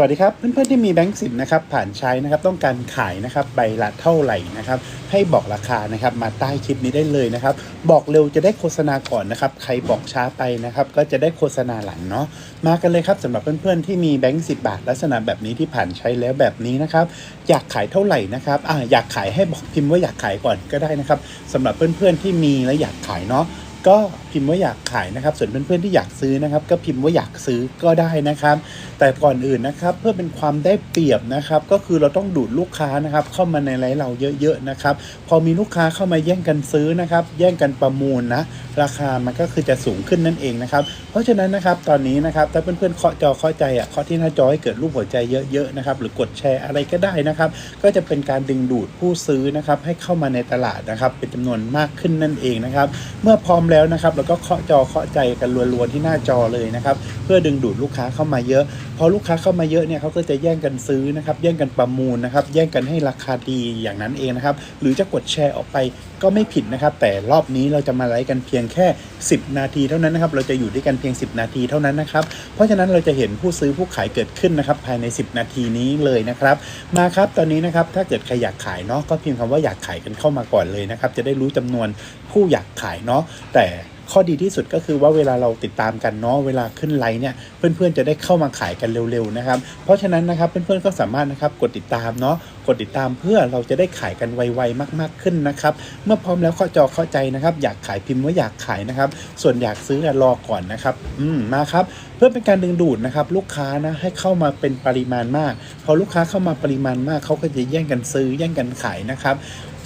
สวัสดีครับเพื่อนๆที่มีแบงก์สิบนะครับผ่านใช้นะครับต้องการขายนะครับใบละเท่าไหร่นะครับให้บอกราคานะครับมาใต้คลิปนี้ได้เลยนะครับบอกเร็วจะได้โฆษณาก่อนนะครับใครบอกช้าไปนะครับก็จะได้โฆษณาหลังเนาะมากันเลยครับสำหรับเพื่อนๆที่มีแบงก์สิบาทลักษณะแบบนี้ที่ผ่านใช้แล้วแบบนี้นะครับอยากขายเท่าไหร่นะครับอ่าอยากขายให้บอกพิมพ์ว่าอยากขายก่อนก็ได้นะครับสำหรับเพื่อนๆที่มีและอยากขายเนาะ ก็พิมพ์ว่าอยากขายนะครับ ส่วนเพื่อนๆที่อยากซื้อนะครับ ก็พิมพ์ว่าอยากซื้อก็ได้นะครับ แต่ก่อนอื่นนะครับเพื่อเป็นความได้เปรียบนะครับ ก็คือเราต้องดูดลูกค้านะครับ เข้ามาในไลฟ์เราเยอะๆนะครับ พอมีลูกค้าเข้ามาแย่งกันซื้อนะครับ แย่งกันประมูลนะราคามันก็คือจะสูงขึ้นนั่นเองนะครับ เพราะฉะนั้นนะครับตอนนี้นะครับถ้าเพื่อนๆเคาะจอเคาะใจอะเคาะที่หน้าจอให้เกิดรูปหัวใจเยอะๆนะครับ หรือกดแชร์อะไรก็ได้นะครับ ก็จะเป็นการดึงดูดผู้ซื้อนะครับ ให้เข้ามาในตลาดนะครับ เป็นจำนวนมากขึ้นนั่นเองนะครับ เมื่อพร้อมแล้วแล้วนะครับเราก็เคาะจอเคาะใจกันรัวๆที่หน้าจอเลยนะครับเพื่อดึงดูดลูกค้าเข้ามาเยอะ พอลูกค้าเข้ามาเยอะเนี่ยเขาก็จะแย่งกันซื้อนะครับแย่งกันประมูลนะครับแย่งกันให้ราคาดีอย่างนั้นเองนะครับหรือจะกดแชร์ออกไปก็ไม่ผิดนะครับ แต่รอบนี้เราจะมาไลฟ์กันเพียงแค่ 10 นาทีเท่านั้นนะครับ เราจะอยู่ด้วยกันเพียง 10 นาทีเท่านั้นนะครับ เพราะฉะนั้นเราจะเห็นผู้ซื้อผู้ขายเกิดขึ้นนะครับ ภายใน 10 นาทีนี้เลยนะครับ มาครับตอนนี้นะครับถ้าเกิดใครอยากขายเนาะก็พิมพ์คำว่าอยากขายกันเข้ามาก่อนเลยนะครับ จะได้รู้จำนวนผู้อยากขายเนาะแต่ข้อดีที่สุดก็คือว่าเวลาเราติดตามกันเนาะเวลาขึ้นไลน์เนี่ยเพื่อนๆจะได้เข้ามาขายกันเร็วๆนะครับ เพราะฉะนั้นนะครับเพื่อนๆก็สามารถนะครับกดติดตามเนาะ กดติดตามเพื่อเราจะได้ขายกันไวๆมาก ๆขึ้นนะครับ เมื่อพร้อมแล้วเข้าจอเข้าใจนะครับ อยากขายพิมพ์ว่าอยากขายนะครับ ส่วนอยากซื้ออะรอก่อนนะครับ อืมมาครับ เพื่อเป็นการดึงดูดนะครับ ลูกค้านะให้เข้ามาเป็นปริมาณมาก พอลูกค้าเข้ามาปริมาณมากเขาก็จะแย่งกันซื้อแย่งกันขายนะครับ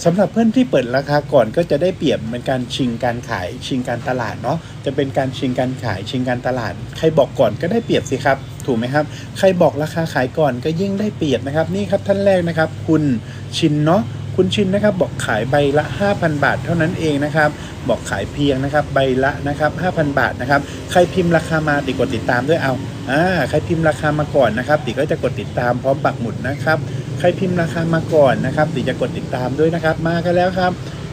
สำหรับเพื่อนที่เปิดราคาก่อนก็จะได้เปรียบเป็นการชิงการขายชิงการตลาดเนาะจะเป็นการชิงการขายชิงการตลาด ใครบอกก่อนก็ได้เปรียบสิครับ ถูกไหมครับ ใครบอกราคาขายก่อนก็ยิ่งได้เปรียบนะครับ นี่ครับท่านแรกนะครับ คุณชินเนาะคุณชินนะครับบอกขายใบละ 5,000 บาทเท่านั้นเองนะครับ บอกขายเพียงนะครับใบละนะครับ5,000 บาทนะครับ ใครพิมพ์ราคามาติดกดติดตามด้วยเอาอ่าใครพิมพ์ราคามาก่อนนะครับติก็จะกดติดตามพร้อมปักหมุดนะครับ ใครพิมพ์ราคามาก่อนนะครับติจะกดติดตามด้วยนะครับ มากันแล้วครับ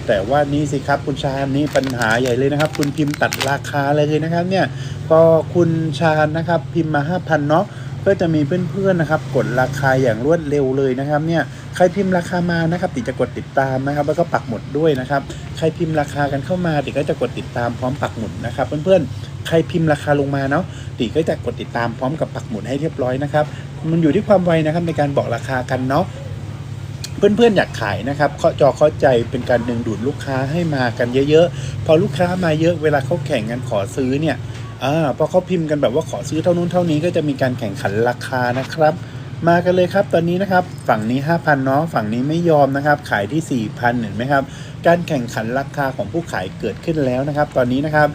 แต่ว่านี่สิครับคุณชาญนี่ปัญหาใหญ่เลยนะครับ คุณพิมพ์ตัดราคาเลยนะครับเนี่ยพอคุณชาญนะครับพิมพ์มา 5,000เนาะก็จะมีเพื่อนๆนะครับ กดราคาอย่างรวดเร็วเลยนะครับเนี่ยใครพิมพ์ราคามานะครับติจะกดติดตามนะครับ แล้วก็ปักหมุดด้วยนะครับ ใครพิมพ์ราคากันเข้ามาติก็จะกดติดตามพร้อมปักหมุดนะครับ เพื่อนๆใครพิมพ์ราคาลงมาเนาะติก็จะกดติดตามพร้อมกับปักหมุดให้เรียบร้อยนะครับ มันอยู่ที่ความไวนะครับในการบอกราคากันเนาะ เพื่อนๆอยากขายนะครับเคาะจอเคาะใจเป็นการดึงดูดลูกค้าให้มากันเยอะๆ พอลูกค้ามาเยอะเวลาเขาแข่งกันขอซื้อเนี่ยอ่าพอเขาพิมพ์กันแบบว่าขอซื้อเท่านู้นเท่านี้ก็จะมีการแข่งขันราคานะครับ มากันเลยครับตอนนี้นะครับฝั่งนี้ 5,000เนาะฝั่งนี้ไม่ยอมนะครับ ขายที่ 4,000เห็นไหมครับ การแข่งขันราคาของผู้ขายเกิดขึ้นแล้วนะครับ ตอนนี้นะครับ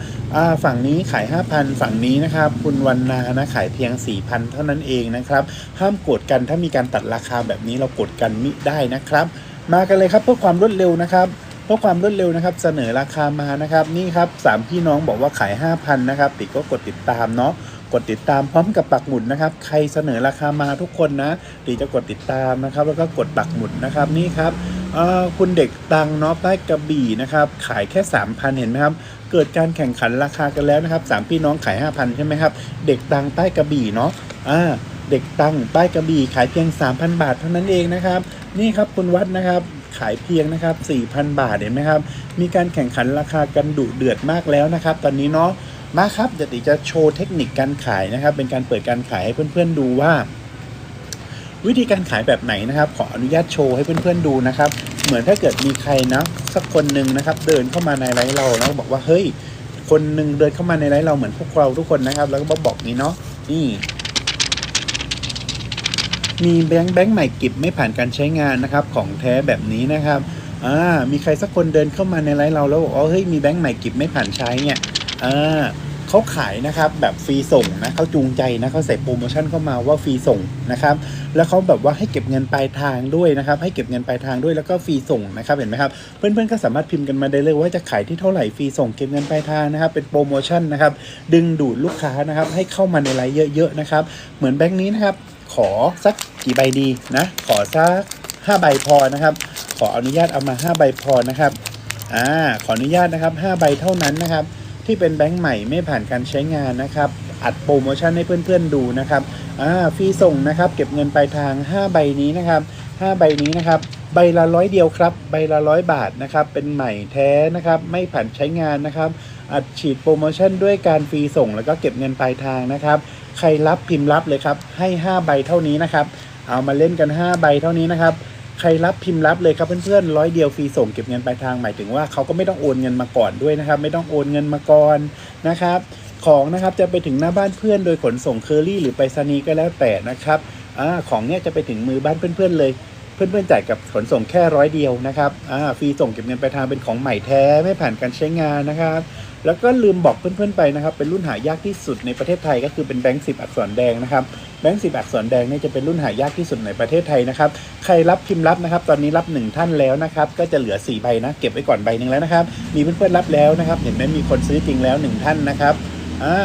ฝั่งนี้ขาย 5,000 ฝั่งนี้นะครับ คุณวันนานะขายเพียง 4,000 เท่านั้นเองนะครับ ห้ามโกดกันถ้ามีการตัดราคาแบบนี้เรากดกันมิได้นะครับ มากันเลยครับเพื่อความรวดเร็วนะครับเพื่อความรวดเร็วนะครับเสนอราคามานะครับ นี่ครับสามพี่น้องบอกว่าขาย 5,000 นะครับ ติก็กดติดตามเนาะ กดติดตามพร้อมกับปักหมุดนะครับ ใครเสนอราคามาทุกคนนะติจะกดติดตามนะครับ แล้วก็กดปักหมุดนะครับนี่ครับคุณเด็กตังเนาะใต้กระบี่นะครับ ขายแค่ 3,000 เห็นไหมครับ เกิดการแข่งขันราคากันแล้วนะครับสามพี่น้องขาย 5,000 ใช่ไหมครับ เด็กตังใต้กระบี่เนาะอ่าเด็กตังใต้กระบี่ขายเพียง 3,000 บาทเท่านั้นเองนะครับ นี่ครับคุณวัดนะครับขายเพียงนะครับ4,000 บาทเห็นไหมครับ มีการแข่งขันราคากันดุเดือดมากแล้วนะครับ ตอนนี้เนาะ มาครับเดี๋ยวติจะโชว์เทคนิคการขายนะครับ เป็นการเปิดการขายให้เพื่อนๆดูว่า วิธีการขายแบบไหนนะครับ ขออนุญาตโชว์ให้เพื่อนๆดูนะครับ เหมือนถ้าเกิดมีใครนะสักคนหนึ่งนะครับ เดินเข้ามาในไลฟ์เราแล้วบอกว่าเฮ้ย คนหนึ่งเดินเข้ามาในไลฟ์เราเหมือนพวกเราทุกคนนะครับ แล้วก็บอกนี้เนาะนี่มีแบงค์แบงค์ใหม่กิบไม่ผ่านการใช้งานนะครับ ของแท้แบบนี้นะครับอ่ามีใครสักคนเดินเข้ามาในไลฟ์เราแล้วบอกว่าเฮ้ยมีแบงค์ใหม่กิบไม่ผ่านใช้เนี่ยอ่า เขาขายนะครับแบบฟรีส่งนะเขาจูงใจนะเขาใส่โปรโมชั่นเข้ามาว่าฟรีส่งนะครับแล้วเขาแบบว่าให้เก็บเงินปลายทางด้วยนะครับให้เก็บเงินปลายทางด้วยแล้วก็ฟรีส่งนะครับเห็นไหมครับเพื่อนๆก็สามารถพิมพ์กันมาได้เลยว่าจะขายที่เท่าไหร่ฟรีส่งเก็บเงินปลายทางนะครับเป็นโปรโมชั่นนะครับดึงดูดลูกค้านะครับให้เข้ามาในไลฟ์เยอะๆนะครับเหมือนแบงค์นี้นะครับขอสักกี่ใบดีนะขอสักห้าใบพอนะครับขออนุญาตเอามาห้าใบพอนะครับอ่าขออนุญาตนะครับห้าใบเท่านั้นนะครับ ที่เป็นแบงค์ใหม่ไม่ผ่านการใช้งานนะครับ อัดโปรโมชั่นให้เพื่อนๆดูนะครับอ่าฟรีส่งนะครับ เก็บเงินปลายทาง 5 ใบนี้นะครับ 5 ใบนี้นะครับใบละร้อยเดียวครับ ใบละร้อยบาทนะครับ เป็นใหม่แท้นะครับ ไม่ผ่านใช้งานนะครับ อัดฉีดโปรโมชั่นด้วยการฟรีส่ง แล้วก็เก็บเงินปลายทางนะครับ ใครรับพิมพ์รับเลยครับ ให้ 5 ใบเท่านี้นะครับ เอามาเล่นกัน 5 ใบเท่านี้นะครับ ใครรับพิมพ์รับเลยครับเพื่อนๆร้อยเดียวฟรีส่งเก็บเงินปลายทางหมายถึงว่าเขาก็ไม่ต้องโอนเงินมาก่อนด้วยนะครับ ไม่ต้องโอนเงินมาก่อนนะครับ ของนะครับจะไปถึงหน้าบ้านเพื่อนโดยขนส่งเคอรี่หรือไปรษณีย์ก็แล้วแต่นะครับอของเนี้ยจะไปถึงมือบ้านเพื่อนๆเลย เพื่อนๆจ่ายกับขนส่งแค่ร้อยเดียวนะครับอ่าฟรีส่งเก็บเงินปลายทางเป็นของใหม่แท้ไม่ผ่านการใช้งานนะครับ แล้วก็ลืมบอกเพื่อนๆไปนะครับ เป็นรุ่นหายากที่สุดในประเทศไทยก็คือเป็นแบงค์สิบอักษรแดงนะครับแบงค์สิบอักษรแดงนี่จะเป็นรุ่นหายากที่สุดในประเทศไทยนะครับ ใครรับพิมพ์รับนะครับ ตอนนี้รับหนึ่งท่านแล้วนะครับ ก็จะเหลือ4ใบนะ เก็บไว้ก่อนใบหนึ่งแล้วนะครับ มีเพื่อนๆรับแล้วนะครับ เห็นไหมมีคนซื้อจริงแล้วหนึ่งท่านนะครับ อ่า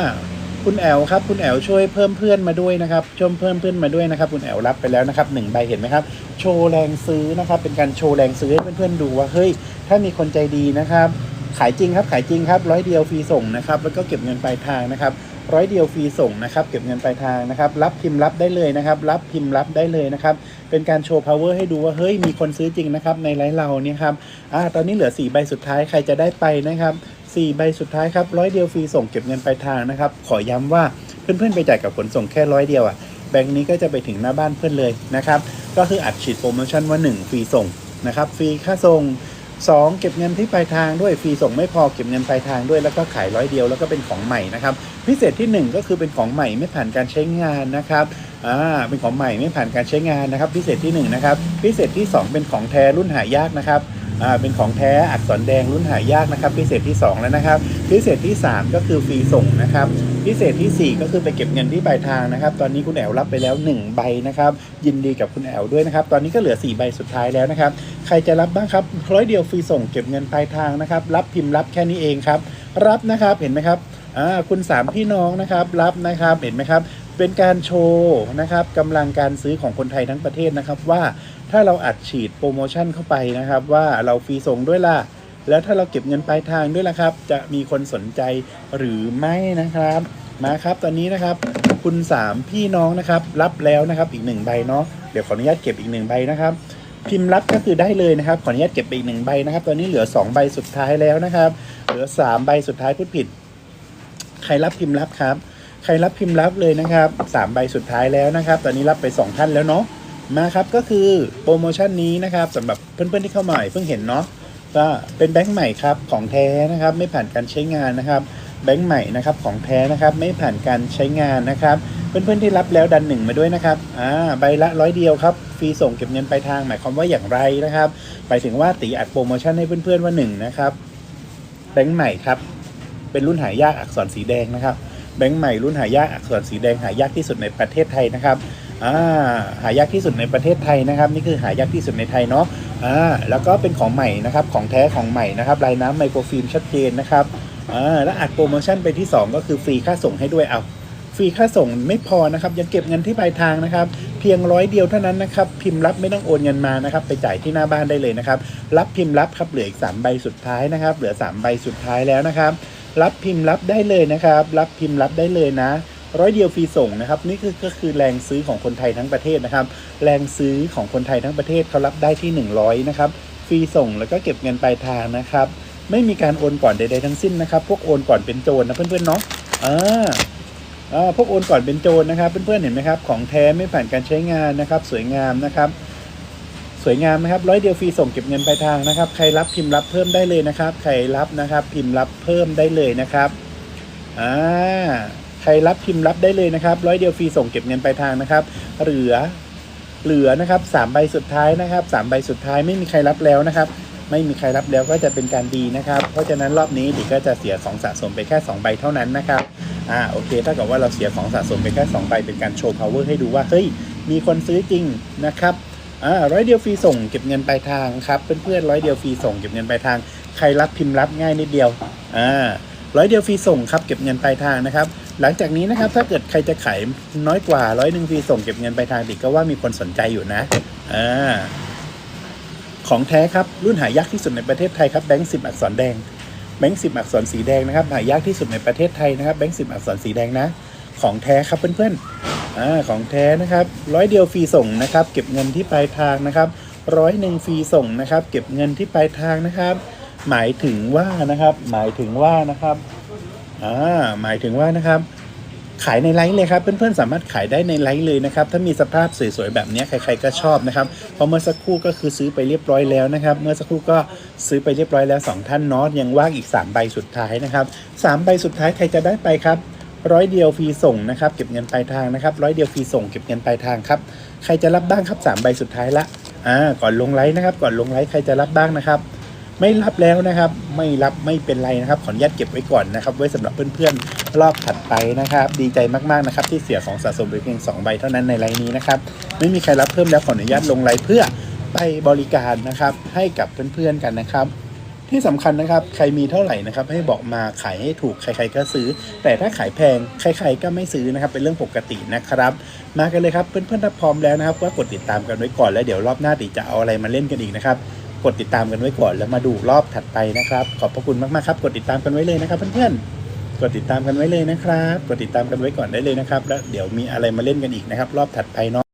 คุณแอลครับ คุณแอลช่วยเพิ่มเพื่อนมาด้วยนะครับช่วยเพิ่มเพื่อนมาด้วยนะครับ คุณแอลรับไปแล้วนะครับหนึ่งใบเห็นไหมครับ โชว์แรงซื้อนะครับ เป็นการโชว์แรงซื้อให้เพื่อนๆดูว่าเฮ้ย ถ้ามีคนใจดีนะครับ ขายจริงครับ ขายจริงครับร้อยเดียวฟรีส่งนะครับ แล้วก็เก็บเงินปลายทางนะครับร้อยเดียวฟรีส่งนะครับ เก็บเงินปลายทางนะครับ รับพิมพ์รับได้เลยนะครับ รับพิมพ์รับได้เลยนะครับ เป็นการโชว์ power ให้ดูว่าเฮ้ยมีคนซื้อจริงนะครับในไลฟ์เราเนี่ยครับอ่าตอนนี้เหลือ4ใบสุดท้ายใครจะได้ไปนะครับ 4 ใบสุดท้ายครับร้อยเดียวฟรีส่งเก็บเงินปลายทางนะครับ ขอย้ำว่าเพื่อนๆไปจ่ายกับขนส่งแค่ร้อยเดียวอะแบงค์นี้ก็จะไปถึงหน้าบ้านเพื่อนเลยนะครับ ก็คืออัดฉีดโปรโมชั่นว่า 1 ฟรีส่งนะครับ ฟรีค่าส่งสองเก็บเงินที่ปลายทางด้วย ฟรีส่งไม่พอเก็บเงินปลายทางด้วยแล้วก็ขายร้อยเดียวแล้วก็เป็นของใหม่นะครับ พิเศษที่ 1 ก็คือเป็นของใหม่ไม่ผ่านการใช้งานนะครับอ่าเป็นของใหม่ไม่ผ่านการใช้งานนะครับ พิเศษที่1นะครับพิเศษที่ 2 เป็นของแท้รุ่นหายากนะครับ เป็นของแท้อักษรแดงรุ่นหายากนะครับ พิเศษที่ 2 แล้วนะครับ พิเศษที่ 3 ก็คือฟรีส่งนะครับ พิเศษที่ 4 ก็คือไปเก็บเงินที่ปลายทางนะครับ ตอนนี้คุณแอลรับไปแล้ว 1 ใบนะครับ ยินดีกับคุณแอลด้วยนะครับ ตอนนี้ก็เหลือ 4 ใบสุดท้ายแล้วนะครับ ใครจะรับบ้างครับร้อยเดียวฟรีส่งเก็บเงินปลายทางนะครับ รับพิมพ์รับแค่นี้เองครับ รับนะครับ เห็นไหมครับอ่าคุณสามพี่น้องนะครับ รับนะครับ เห็นไหมครับ เป็นการโชว์นะครับกำลังการซื้อของคนไทยทั้งประเทศนะครับว่า ถ้าเราอัดฉีดโปรโมชั่นเข้าไปนะครับว่าเราฟรีส่งด้วยล่ะ แล้วถ้าเราเก็บเงินปลายทางด้วยล่ะครับ จะมีคนสนใจหรือไม่นะครับ มาครับตอนนี้นะครับ คุณสามพี่น้องนะครับรับแล้วนะครับอีกหนึ่งใบเนาะเดี๋ยวขออนุญาตเก็บอีกหนึ่งใบนะครับ พิมพ์รับก็คือได้เลยนะครับ ขออนุญาตเก็บไปอีกหนึ่งใบนะครับ ตอนนี้เหลือสองใบสุดท้ายแล้วนะครับ เหลือสามใบสุดท้ายพูดผิด ใครรับพิมพ์รับครับ ใครรับพิมพ์รับเลยนะครับสามใบสุดท้ายแล้วนะครับ ตอนนี้รับไปสองท่านแล้วเนาะ มาครับก็คือโปรโมชั่นนี้นะครับสำหรับเพื่อนๆที่เข้ามาใหม่เพิ่งเห็นเนาะก็เป็นแบงค์ใหม่ครับของแท้นะครับ ไม่ผ่านการใช้งานนะครับแบงค์ใหม่นะครับของแท้นะครับไม่ผ่านการใช้งานนะครับ เพื่อนๆที่รับแล้วดันหนึ่งมาด้วยนะครับอ่าใบละร้อยเดียวครับฟรีส่งเก็บเงินปลายทางหมายความว่าอย่างไรนะครับหมายถึงว่าตีอัดโปรโมชั่นให้เพื่อนๆว่าหนึ่งนะครับแบงค์ใหม่ครับเป็นรุ่นหายากอักษรสีแดงนะครับแบงค์ใหม่รุ่นหายากอักษรสีแดงหายากที่สุดในประเทศไทยนะครับ อ่าหายากที่สุดในประเทศไทยนะครับ นี่คือหายากที่สุดในไทยเนาะอ่าแล้วก็เป็นของใหม่นะครับของแท้ของใหม่นะครับลายน้ำไมโครฟิล์มชัดเจนนะครับอ่าแล้วอัดโปรโมชั่นไปที่ 2 ก็คือฟรีค่าส่งให้ด้วยเอาฟรีค่าส่งไม่พอนะครับยังเก็บเงินที่ปลายทางนะครับ เพียงร้อยเดียวเท่านั้นนะครับ พิมพ์รับไม่ต้องโอนเงินมานะครับ ไปจ่ายที่หน้าบ้านได้เลยนะครับ รับพิมพ์รับครับเหลืออีก 3 ใบสุดท้ายนะครับ เหลือ 3 ใบสุดท้ายแล้วนะครับ รับพิมพ์รับได้เลยนะครับ รับพิมพ์รับได้เลยนะ ร้อยเดียวฟรีส่งนะครับนี่คือก็คือแรงซื้อของคนไทยทั้งประเทศนะครับ แรงซื้อของคนไทยทั้งประเทศเขารับได้ที่ 100นะครับฟรีส่งแล้วก็เก็บเงินปลายทางนะครับ ไม่มีการโอนก่อนใดๆทั้งสิ้นนะครับ พวกโอนก่อนเป็นโจรนะเพื่อนๆเนาะอ่าอ่าพวกโอนก่อนเป็นโจรนะครับเพื่อนๆเห็นไหมครับของแท้ไม่ผ่านการใช้งานนะครับ สวยงามนะครับสวยงามนะครับร้อยเดียวฟรีส่งเก็บเงินปลายทางนะครับ ใครรับพิมพ์รับเพิ่มได้เลยนะครับ ใครรับนะครับ พิมพ์รับเพิ่มได้เลยนะครับอ่า ใครรับพิมพ์รับได้เลยนะครับร้อยเดียวฟรีส่งเก็บเงินปลายทางนะครับ เหลือเหลือนะครับสามใบสุดท้ายนะครับสามใบสุดท้ายไม่มีใครรับแล้วนะครับ ไม่มีใครรับแล้วก็จะเป็นการดีนะครับ เพราะฉะนั้นรอบนี้ดิก็จะเสียของสะสมไปแค่ 2 ใบเท่านั้นนะครับอ่าโอเคถ้ากับว่าเราเสียของสะสมไปแค่2ใบเป็นการโชว์ power ให้ดูว่าเฮ้ยมีคนซื้อจริงนะครับอ่าร้อยเดียวฟรีส่งเก็บเงินปลายทางครับเพื่อนๆร้อยเดียวฟรีส่งเก็บเงินปลายทาง ใครรับพิมพ์รับง่ายนิดเดียวอ่าร้อยเดียวฟรีส่งครับเก็บเงินปลายทางนะครับ หลังจากนี้นะครับถ้าเกิดใครจะขายน้อยกว่าร้อยหนึ่งฟรีส่งเก็บเงินไปทางดิก็ว่ามีคนสนใจอยู่นะอ่าของแท้ครับรุ่นหายากที่สุดในประเทศไทยครับแบงค์สิบอักษรแดงแบงค์สิบอักษรสีแดงนะครับหายากที่สุดในประเทศไทยนะครับแบงค์สิบอักษรสีแดงนะ ของแท้ครับเพื่อนๆอ่าของแท้นะครับร้อยเดียวฟรีส่งนะครับ เก็บเงินที่ปลายทางนะครับร้อยหนึ่งฟรีส่งนะครับ เก็บเงินที่ปลายทางนะครับ หมายถึงว่านะครับ หมายถึงว่านะครับ อ่าหมายถึงว่านะครับ ขายในไลฟ์เลยครับ เพื่อนๆสามารถขายได้ในไลฟ์เลยนะครับ ถ้ามีสภาพสวยๆแบบนี้ใครๆก็ชอบนะครับเพราะเมื่อสักครู่ก็คือซื้อไปเรียบร้อยแล้วนะครับ เมื่อสักครู่ก็ซื้อไปเรียบร้อยแล้วสองท่านเนาะยังว่างอีก 3 ใบสุดท้ายนะครับสามใบสุดท้ายใครจะได้ไปครับร้อยเดียวฟรีส่งนะครับเก็บเงินปลายทางนะครับร้อยเดียวฟรีส่งเก็บเงินปลายทางครับใครจะรับบ้างครับสามใบสุดท้ายละอ่าก่อนลงไลฟ์นะครับ ก่อนลงไลฟ์ใครจะรับบ้างนะครับ ไม่รับแล้วนะครับ ไม่รับไม่เป็นไรนะครับ ขออนุญาตเก็บไว้ก่อนนะครับ ไว้สำหรับเพื่อนๆรอบถัดไปนะครับ ดีใจมากๆนะครับ ที่เสียของสะสมไปเพียง2ใบเท่านั้นในไลน์นี้นะครับ ไม่มีใครรับเพิ่มแล้วขออนุญาตลงไลน์เพื่อไปบริการนะครับ ให้กับเพื่อนๆกันนะครับที่สำคัญนะครับ ใครมีเท่าไหร่นะครับ ให้บอกมาขายให้ถูก ใครๆก็ซื้อ แต่ถ้าขายแพง ใครๆก็ไม่ซื้อนะครับ เป็นเรื่องปกตินะครับ มากันเลยครับ เพื่อนๆถ้าพร้อมแล้วนะครับ ก็กดติดตามกันไว้ก่อน แล้วเดี๋ยวรอบหน้าติจะเอาอะไรมาเล่นกันอีกนะครับ กดติดตามกันไว้ก่อน แล้วมาดูรอบถัดไปนะครับ ขอบพระคุณมากๆครับ กดติดตามกันไว้เลยนะครับ เพื่อนๆ กดติดตามกันไว้เลยนะครับ กดติดตามกันไว้ก่อนได้เลยนะครับ แล้วเดี๋ยวมีอะไรมาเล่นกันอีกนะครับ รอบถัดไปเนาะ